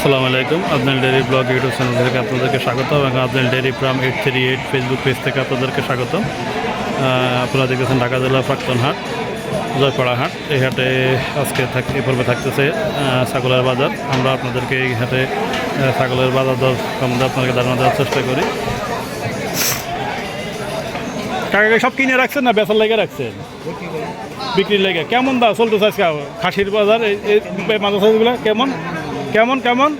আসসালামু আলাইকুম। আপনার ডেরি ব্লগ ইউটিউব চ্যানেল থেকে আপনাদেরকে স্বাগত এবং আপনার dairy farm eight three eight Facebook page থেকে আপনাদেরকে স্বাগত আপনারা দেখতেছেন ঢাকা জেলার প্রাক্তন হাট, জয়পাড়া হাট। এই হাটে আজকে থাক এই পর্বে থাকতেছে ছাগলের বাজার। আমরা আপনাদেরকে এই হাটে ছাগলের বাজার দর সম্বন্ধে আপনাদেরকে ধারণা দেওয়ার চেষ্টা করি। কাকা সব কিনে রাখছেন না? বেচার লেগে রাখছেন? বিক্রির লেগে। কেমন দা চলতেছে আজকে? খাসির বাজার, এই এই মাছ কেমন? কেমন কেমন?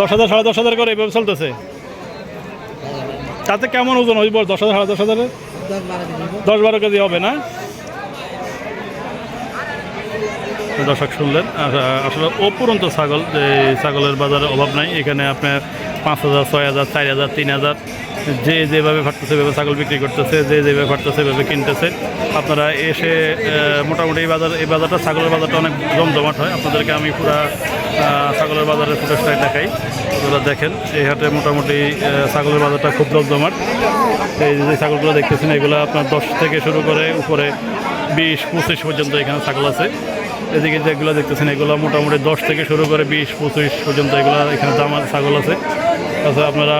দশ হাজার সাড়ে দশ হাজার। করে এইভাবে চলতেছে? তাতে কেমন ওজন হইব দশ হাজার সাড়ে দশ হাজারে? দশ বারো কেজি হবে না? দর্শক শুনলেন আসলে অপুরন্ত ছাগল যে ছাগলের বাজারে অভাব নাই। এখানে আপনার পাঁচ হাজার ছয় হাজার চার হাজার তিন হাজার। যে যেভাবে ফাটতেছে সেভাবে ছাগল বিক্রি করতেছে, যে যেভাবে ফাটতেছে সেভাবে কিনতেছে। আপনারা এসে মোটামুটি এই বাজার, এই বাজারটা ছাগলের বাজারটা অনেক জমজমাট হয়। আপনাদেরকে আমি পুরা ছাগলের বাজারের ফুটেজটাই দেখাই। আপনারা দেখেন, এই হাটে মোটামুটি ছাগলের বাজারটা খুব জমজমাট। এই যে ছাগলগুলো দেখতেছেন, এগুলো আপনার দশ থেকে শুরু করে উপরে বিশ, পঁচিশ পর্যন্ত এখানে ছাগল আছে। এদিকে যেগুলো দেখতেছেন, এগুলো মোটামুটি দশ থেকে শুরু করে বিশ, পঁচিশ পর্যন্ত এগুলো এখানে দাম ছাগল আছে। তাছাড়া আপনারা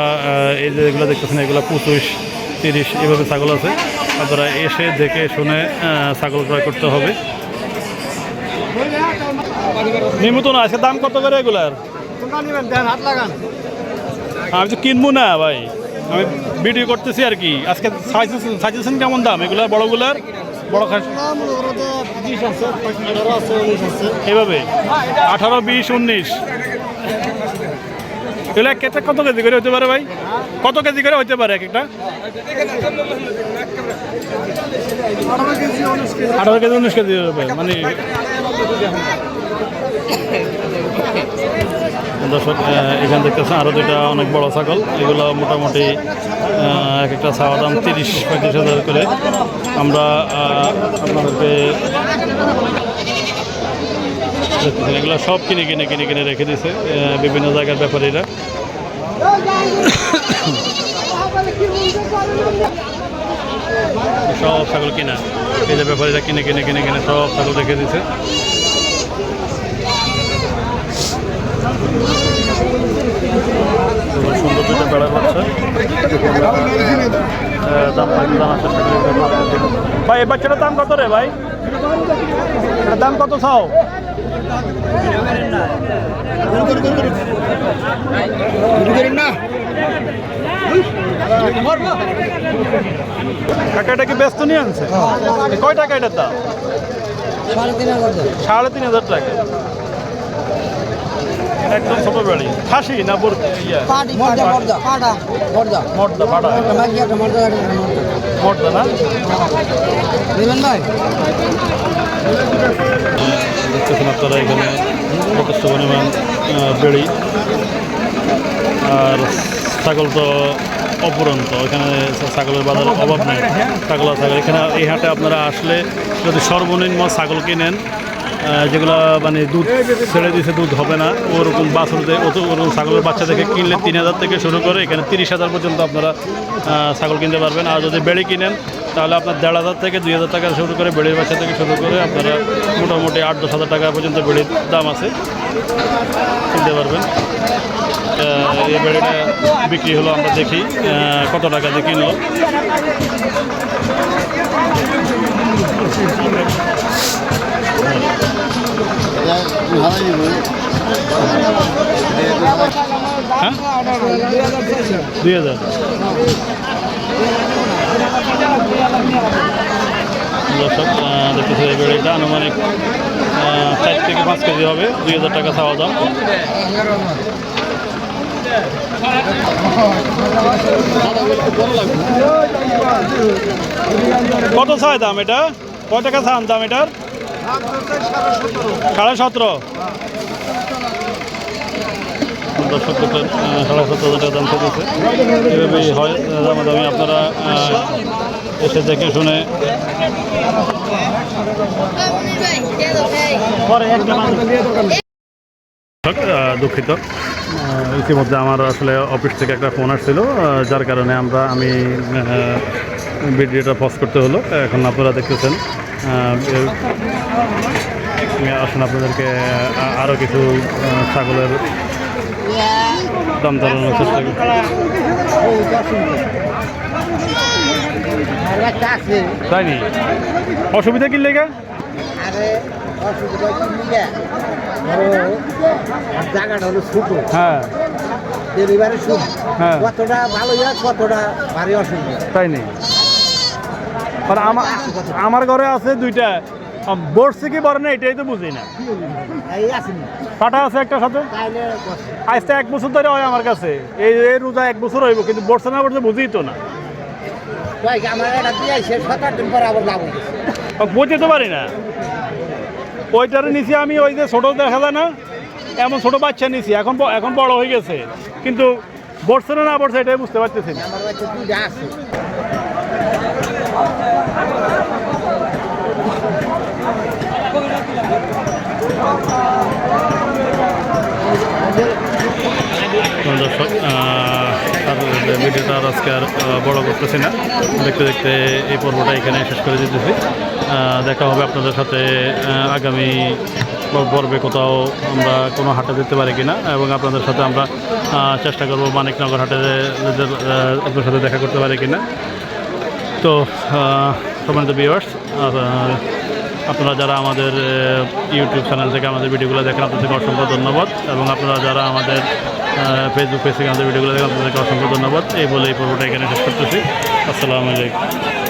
এই যে এগুলো দেখতেছেন এগুলো পঁচিশ তিরিশ এভাবে ছাগল আছে। আপনারা এসে দেখে শুনে ছাগল ক্রয় করতে হবে। নিমতো না আজকে দাম কত করে এগুলার? আমি তো কিনবো না ভাই। আমি ভিডিও করতেছি আর কি। আজকে সাজেশন কেমন দাম? এগুলা বড়গুলার? বড় খাস এভাবে? আঠারো বিশ উনিশ। এগুলো এক একটা কত কেজি করে হতে পারে ভাই? কত কেজি করে হতে পারে এক একটা? আঠারো কেজি, উনিশ কেজি মানে দর্শক এখানে দেখতেছেন আরও দুইটা অনেক বড় ছাগল, এগুলো মোটামুটি এক একটা ছাওয়া দাম তিরিশ পঁয়ত্রিশ হাজার করে। আমরা আপনাদেরকে দেখতেছেন এগুলো সব কিনে কিনে কিনে কিনে রেখে দিয়েছে আহ, বিভিন্ন জায়গার ব্যাপারীরা। সব ছাগল কিনা এই যে ব্যাপারীরা কিনে কিনে কিনে কিনে সব ছাগল রেখে দিয়েছে খুব সুন্দর দুটো বেড়া বাচ্চা দাম ভাই এই বাচ্চাটার দাম কত রে ভাই? দাম কত চাও? কাকা এটা কি ব্যস্ত নিয়ে আনছে? কয় টাকা এটার দাম? সাড়ে তিন হাজার টাকা। একদম ছোট বাড়ি খাসি না মর্দা, পাটা। মর্দা না? ভাই? দেখতেছেন আপনারা এখানে যথেষ্ট পরিমাণ বেড়ি। আর ছাগল তো অপুরন্ত, এখানে ছাগলের বাজার অভাব নেই। ছাগল ছাগল, এখানে এই হাটে আপনারা আসলে যদি সর্বনিম্ন ছাগল কিনেন যেগুলো মানে দুধ ছেড়ে দিয়েছে দুধ হবে না। ওরকম বাছুর অত ওরকম ছাগলের বাচ্চা থেকে কিনলে তিন হাজার থেকে শুরু করে এখানে তিরিশ হাজার পর্যন্ত আপনারা ছাগল কিনতে পারবেন। আর যদি বেড়ি কিনেন, তাহলে আপনার দেড় হাজার থেকে দুই হাজার টাকা শুরু করে বেড়ির বাচ্চা থেকে শুরু করে আপনারা মোটামুটি আট, দশ হাজার টাকা পর্যন্ত বেড়ির দাম আছে। কিনতে পারবেন। এই বেড়িটা বিক্রি হলো, আমরা দেখি কত টাকা দিয়ে কিনলো। দুই হাজার দর্শক দেখতেছে এই বেড়িটা আনুমানিক চার থেকে পাঁচ কেজি হবে, দুই হাজার টাকা চাওয়া দাম। কত চায় দাম এটা? কত টাকা চান দাম এটার? সাড়ে সতেরো। দর্শক সাড়ে সতেরো টাকা দাম চলতেছে। এভাবেই হয় দামাদামি আপনারা এসে দেখে শুনে দুঃখিত। ইতিমধ্যে আমার আসলে অফিস থেকে একটা ফোন আসছিল যার কারণে আমরা আমি ভিডিওটা পজ করতে হলো। এখন আপনারা দেখতেছেন আসুন, আপনাদেরকে আরও কিছু ছাগলের দাম জানানোর চেষ্টা তাই নি? অসুবিধা কি লেগে? হলো হ্যাঁ। শুভ হ্যাঁ। ভারী অসুবিধা তাই আমার ঘরে আছে দুইটা। বসছে কি বড় না এটাই তো বুঝি না। পাটা আছে একটা সাথে? তাইলে আজ তো এক বছর ধরে হয় আমার কাছে। এই এই রোজা এক বছর হইব কিন্তু বসছে না বসছে বুঝি তো না। পরে বুঝতে তো পারি না। ওইটারে নিছি আমি ওই যে ছোট দেখা যায় না এমন ছোট বাচ্চা নিছি এখন এখন বড় হয়ে গেছে। কিন্তু বসছে না না বসছে এটাই বুঝতে পারতেছি না। আমার বাচ্চা দুইটা আছে তো দর্শক আহ, আর ভিডিওটা আর আজকে আর বড় করতেছি না। দেখতে দেখতে এই পর্বটা এখানে শেষ করে দিতেছি। দেখা হবে আপনাদের সাথে আগামী পর্বে কোথাও আমরা কোনো হাটে যেতে পারি কিনা এবং আপনাদের সাথে আমরা চেষ্টা করব মানিকনগর হাটে আপনার সাথে দেখা করতে পারি কিনা। তো সম্মানিত ভিউয়ার্স আপনারা যারা আমাদের ইউটিউব চ্যানেল থেকে আমাদের ভিডিওগুলো দেখেন আপনাদেরকে অসংখ্য ধন্যবাদ। এবং আপনারা যারা আমাদের ফেসবুক পেজ থেকে আমাদের ভিডিওগুলো দেখে আপনাদেরকে অসংখ্য ধন্যবাদ। এই বলে এই পর্বটা এখানে শেষ করতেছি। আসসালামু আলাইকুম।